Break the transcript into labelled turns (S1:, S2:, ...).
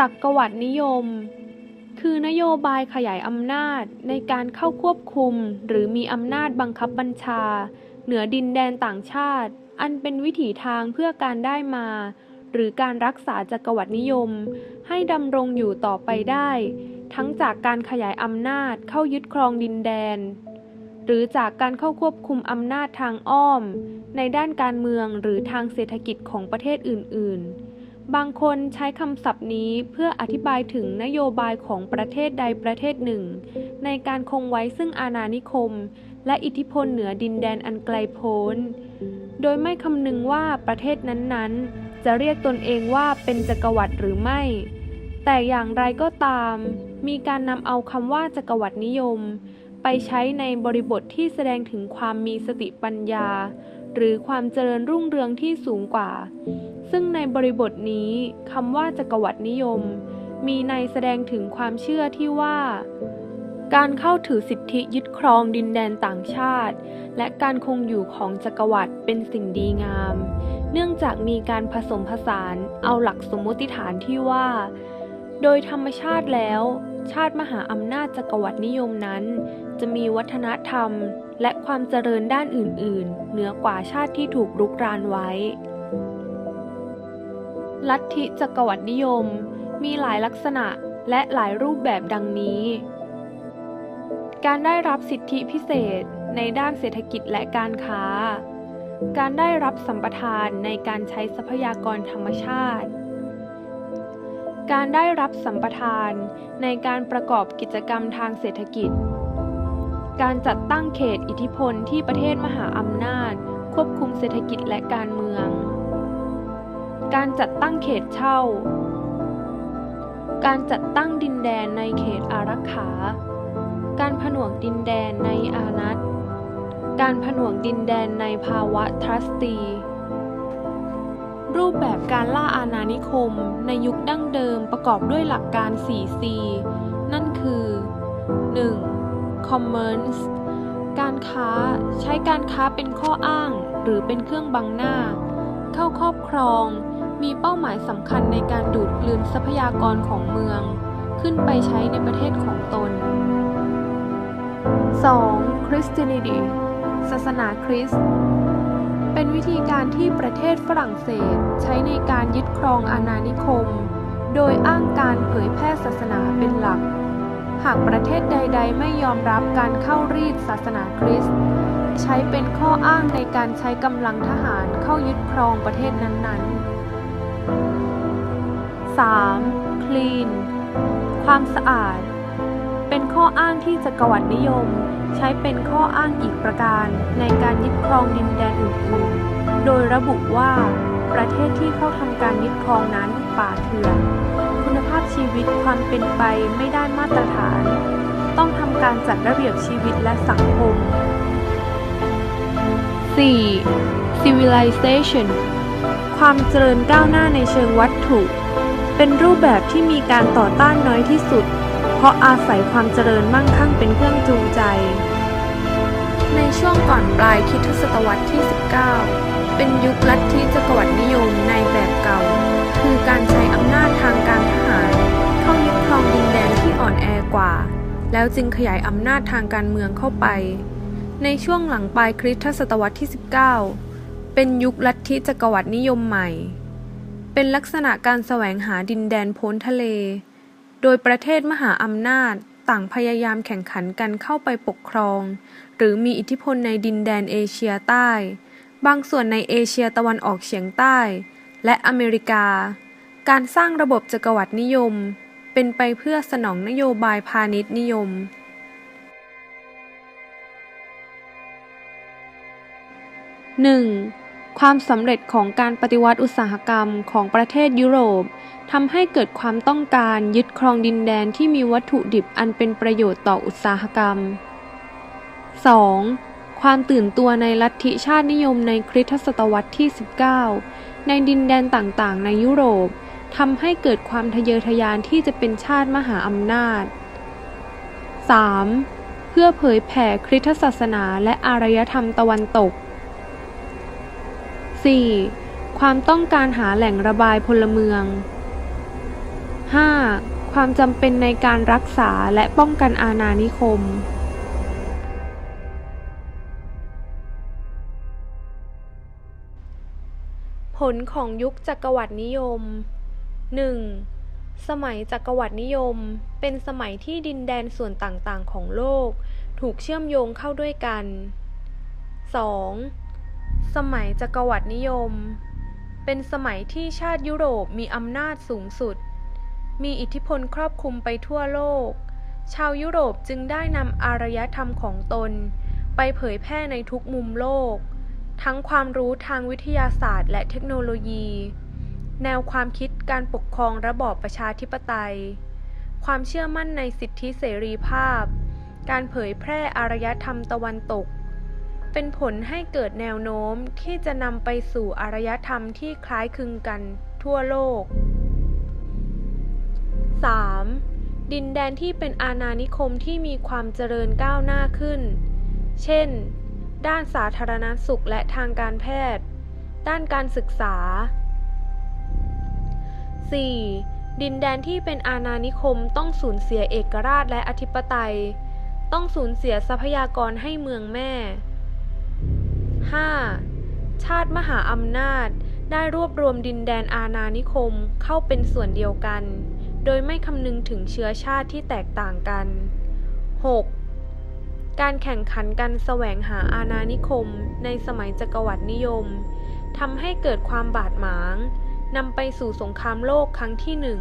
S1: จักรวรรดินิยม คือนโยบายขยายอำนาจในการเข้าควบคุม หรือมีอำนาจบังคับบัญชา เหนือดินแดนต่างชาติ อันเป็นวิถีทางเพื่อการได้มา หรือการรักษาจักรวรรดินิยม ให้ดำรงอยู่ต่อไปได้ ทั้งจากการขยายอำนาจเข้ายึดครองดินแดน หรือจากการเข้าควบคุมอำนาจทางอ้อม ในด้านการเมืองหรือทางเศรษฐกิจของประเทศอื่น ๆ บางคนใช้คำศัพท์นี้เพื่ออธิบายถึงนโยบายของประเทศใดประเทศหนึ่ง ในการคงไว้ซึ่งอาณานิคม และอิทธิพลเหนือดินแดนอันไกลโพ้น โดยไม่คำนึงว่าประเทศนั้นๆ จะเรียกตนเองว่าเป็นจักรวรรดิหรือไม่ แต่อย่างไรก็ตาม มีการนำเอาคำว่าจักรวรรดินิยม ไปใช้ในบริบทที่แสดงถึงความมีสติปัญญา หรือความเจริญรุ่งเรืองที่สูงกว่า ซึ่งในบริบทนี้คำว่าจักรวรรดินิยม มีในแสดงถึงความเชื่อที่ว่า การเข้าถือสิทธิยึดครองดินแดนต่างชาติ และการคงอยู่ของจักรวรรดิเป็นสิ่งดีงาม เนื่องจากมีการผสมผสานเอาหลักสมมติฐานที่ว่า โดยธรรมชาติแล้ว ชาติมหาอำนาจจักรวรรดินิยมนั้น จะมีวัฒนธรรม และความเจริญด้านอื่น ๆ เหนือกว่าชาติที่ถูกรุกรานไว้ ลัทธิจักรวรรดินิยม มีหลายลักษณะและหลายรูปแบบดังนี้ การได้รับสิทธิพิเศษในด้านเศรษฐกิจและการค้า การได้รับสัมปทานในการใช้ทรัพยากรธรรมชาติ การได้รับสัมปทานในการประกอบกิจกรรมทางเศรษฐกิจ การจัดตั้งเขตอิทธิพลที่ประเทศมหาอำนาจ ควบคุมเศรษฐกิจและการเมือง การจัดตั้งเขตเช่า การจัดตั้งดินแดนในเขตอารักขา การผนวกดินแดนในอานัตการผนวกดินแดนในภาวะทรัสตี รูปแบบการล่าอาณานิคมในยุคดั้งเดิมประกอบด้วยหลักการ 4C Commerce การค้าใช้การค้าเป็นข้ออ้างหรือเป็นเครื่องบังหน้า เข้าครอบครอง มีเป้าหมายสำคัญในการดูดกลืนทรัพยากรของเมือง ขึ้นไปใช้ในประเทศของตน 2. Christianity ศาสนาคริสต์เป็นวิธีการที่ประเทศฝรั่งเศสใช้ในการยึดครองอาณานิคม โดยอ้างการเผยแพร่ศาสนาเป็นหลัก หากประเทศใด ๆ ไม่ยอมรับการเข้ารีดศาสนาคริสต์ใช้เป็นข้ออ้างในการใช้กำลังทหารเข้ายึดครองประเทศนั้นๆ 3. Clean ความสะอาด เป็นข้ออ้างที่จักรวรรดินิยม ใช้เป็นข้ออ้างอีกประการในการยึดครองดินแดนอื่นๆ โดยระบุว่าประเทศที่เข้าทำการยึดครองนั้นป่าเถื่อน คุณภาพชีวิตความเป็นไปไม่ได้มาตรฐาน ต้องทำการจัดระเบียบชีวิตและสังคม 4. civilization ความเจริญก้าวหน้าในเชิงวัตถุ เป็นรูปแบบที่มีการต่อต้านน้อยที่สุด เพราะอาศัยความเจริญมั่งคั่งเป็นเครื่องจูงใจ ในช่วงก่อนปลายคริสตศตวรรษที่ 19 เป็นยุคลัทธิจักรวรรดินิยมในแบบเก่า คือการใช้อำนาจทางการทหารเข้ายึดครองดินแดนที่อ่อนแอกว่า แล้วจึงขยายอำนาจทางการเมืองเข้าไป ในช่วงหลังปลายคริสตศตวรรษที่ 19 เป็นยุคลัทธิจักรวรรดินิยมใหม่ เป็นลักษณะการแสวงหาดินแดนพ้นทะเล โดยประเทศมหาอำนาจต่างพยายามแข่งขันกันเข้าไปปกครอง หรือมีอิทธิพลในดินแดนเอเชียใต้ บางส่วนในเอเชียตะวันออกเฉียงใต้ และอเมริกา การสร้างระบบจักรวรรดินิยม เป็นไปเพื่อสนองนโยบายพาณิชย์นิยม 1. ความสำเร็จของการปฏิวัติอุตสาหกรรมของประเทศยุโรปทำให้เกิดความต้องการยึดครองดินแดนที่มีวัตถุดิบอันเป็นประโยชน์ต่ออุตสาหกรรม 2. ความตื่นตัวในลัทธิชาตินิยมในคริสตศตวรรษที่ 19 ในดินแดนต่างๆ ในยุโรปทำให้เกิดความทะเยอทะยานที่จะเป็นชาติมหาอำนาจ 3. เพื่อเผยแผ่คริสตศาสนาและอารยธรรมตะวันตก 4. ความต้องการหาแหล่งระบายพลเมือง 5. ความจำเป็นในการรักษาและป้องกันอาณานิคม ผลของยุคจักรวรรดินิยม 1. สมัยจักรวรรดินิยม เป็นสมัยที่ดินแดนส่วนต่างๆ ของโลก ถูกเชื่อมโยงเข้าด้วยกัน 2. สมัยจักรวรรดินิยม เป็นสมัยที่ชาติยุโรปมีอำนาจสูงสุด มีอิทธิพลครอบคลุมไปทั่วโลก ชาวยุโรปจึงได้นำอารยธรรมของตน ไปเผยแพร่ในทุกมุมโลก ทั้งความรู้ทางวิทยาศาสตร์ และเทคโนโลยี แนวความคิดการปกครองระบอบประชาธิปไตย ความเชื่อมั่นในสิทธิเสรีภาพ การเผยแพร่อารยธรรมตะวันตก เป็นผลให้เกิดแนวโน้มที่จะนำไปสู่อารยธรรมที่คล้ายคลึงกันทั่วโลก 3. ดินแดนที่เป็นอาณานิคมที่มีความเจริญก้าวหน้าขึ้น เช่น ด้านสาธารณสุขและทางการแพทย์ ด้านการศึกษา 4. ดินแดนที่เป็นอาณานิคมต้องสูญเสียเอกราชและอธิปไตย ต้องสูญเสียทรัพยากรให้เมืองแม่ 5. ชาติมหาอำนาจได้รวบรวมดินแดนอาณานิคมเข้าเป็นส่วนเดียวกัน โดยไม่คำนึงถึงเชื้อชาติที่แตกต่างกัน 6. การแข่งขันกันแสวงหาอาณานิคมในสมัยจักรวรรดินิยมทำให้เกิดความบาดหมางนำไปสู่สงครามโลกครั้งที่หนึ่ง